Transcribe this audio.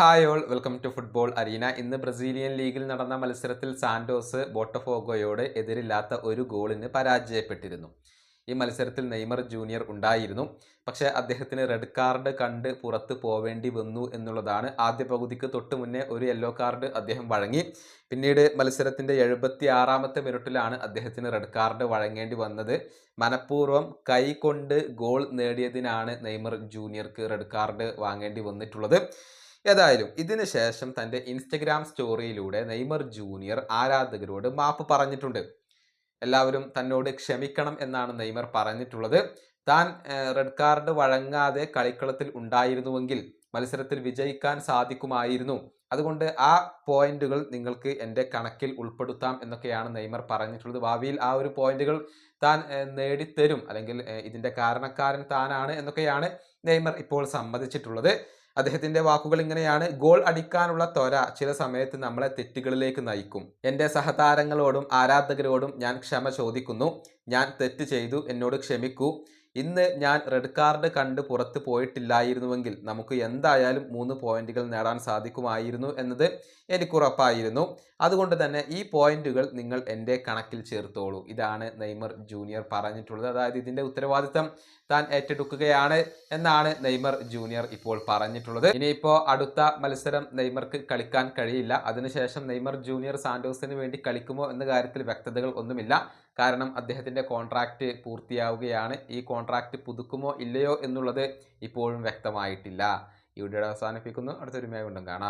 Hi all welcome to football arena ഇന്ന് Brazilian ലീഗിൽ നടന്ന മത്സരത്തിൽ സാന്റോസ് ബോട്ടഫോഗോയോട് എതിരില്ലാത്ത ഒരു ഗോളിന് പരാജയപ്പെട്ടിരുന്നു. ഈ മത്സരത്തിൽ നെയ്മർ ജൂനിയർ ഉണ്ടായിരുന്നു. പക്ഷേ അദ്ദേഹത്തിന് റെഡ് കാർഡ് കണ്ട് പുറത്ത് പോവേണ്ടി വന്നു എന്നുള്ളതാണ് ആദ്യ പകുതിക്ക് തൊട്ട് മുന്നേ ഒരു യെല്ലോ കാർഡ് അദ്ദേഹം വഴങ്ങി. പിന്നീട് മത്സരത്തിന്റെ എഴുപത്തി ആറാമത്തെ മിനിറ്റിലാണ് അദ്ദേഹത്തിന് റെഡ് കാർഡ് വഴങ്ങേണ്ടി വന്നത്. മനഃപൂർവം കൈ കൊണ്ട് ഗോൾ നേടിയതിനാണ് നെയ്മർ ജൂനിയർക്ക് റെഡ് കാർഡ് വാങ്ങേണ്ടി വന്നിട്ടുള്ളത്. ഏതായാലും ഇതിന് ശേഷം തന്റെ ഇൻസ്റ്റഗ്രാം സ്റ്റോറിയിലൂടെ നെയ്മർ ജൂനിയർ ആരാധകരോട് മാപ്പ് പറഞ്ഞിട്ടുണ്ട്. എല്ലാവരും തന്നോട് ക്ഷമിക്കണം എന്നാണ് നെയ്മർ പറഞ്ഞിട്ടുള്ളത്. താൻ റെഡ് കാർഡ് വഴങ്ങാതെ കളിക്കളത്തിൽ ഉണ്ടായിരുന്നുവെങ്കിൽ മത്സരത്തിൽ വിജയിക്കാൻ സാധിക്കുമായിരുന്നു. അതുകൊണ്ട് ആ പോയിന്റുകൾ നിങ്ങൾക്ക് എന്റെ കണക്കിൽ ഉൾപ്പെടുത്താം എന്നൊക്കെയാണ് നെയ്മർ പറഞ്ഞിട്ടുള്ളത്. ഭാവിയിൽ ആ ഒരു പോയിന്റുകൾ താൻ നേടിത്തരും അല്ലെങ്കിൽ ഇതിന്റെ കാരണക്കാരൻ താനാണ് എന്നൊക്കെയാണ് നെയ്മർ ഇപ്പോൾ സമ്മതിച്ചിട്ടുള്ളത്. അദ്ദേഹത്തിന്റെ വാക്കുകൾ ഇങ്ങനെയാണ്. ഗോൾ അടിക്കാനുള്ള ത്വര ചില സമയത്ത് നമ്മളെ തെറ്റുകളിലേക്ക് നയിക്കും. എന്റെ സഹതാരങ്ങളോടും ആരാധകരോടും ഞാൻ ക്ഷമ ചോദിക്കുന്നു. ഞാൻ തെറ്റ് ചെയ്തു. എന്നോട് ക്ഷമിക്കൂ. ഇന്ന് ഞാൻ റെഡ് കാർഡ് കണ്ട് പുറത്ത് പോയിട്ടില്ലായിരുന്നുവെങ്കിൽ നമുക്ക് എന്തായാലും മൂന്ന് പോയിന്റുകൾ നേടാൻ സാധിക്കുമായിരുന്നു എന്നത് എനിക്കുറപ്പായിരുന്നു അതുകൊണ്ട് തന്നെ ഈ പോയിന്റുകൾ നിങ്ങൾ എന്റെ കണക്കിൽ ചേർത്തോളൂ. ഇതാണ് നെയ്മർ ജൂനിയർ പറഞ്ഞിട്ടുള്ളത്. അതായത് ഇതിന്റെ ഉത്തരവാദിത്തം താൻ ഏറ്റെടുക്കുകയാണ് എന്നാണ് നെയ്മർ ജൂനിയർ ഇപ്പോൾ പറഞ്ഞിട്ടുള്ളത്. ഇനിയിപ്പോൾ അടുത്ത മത്സരം നെയ്മർക്ക് കളിക്കാൻ കഴിയില്ല. അതിനുശേഷം നെയ്മർ ജൂനിയർ സാന്റോസിന് വേണ്ടി കളിക്കുമോ എന്ന കാര്യത്തിൽ വ്യക്തതകൾ ഒന്നുമില്ല. കാരണം അദ്ദേഹത്തിന്റെ കോൺട്രാക്റ്റ് പൂർത്തിയാവുകയാണ്. ഈ കോൺട്രാക്റ്റ് പുതുക്കുമോ ഇല്ലയോ എന്നുള്ളത് ഇപ്പോഴും വ്യക്തമായിട്ടില്ല. ഈ വീഡിയോ അവസാനിപ്പിക്കുന്നു. അടുത്തൊരുമയായി വീണ്ടും കാണാം.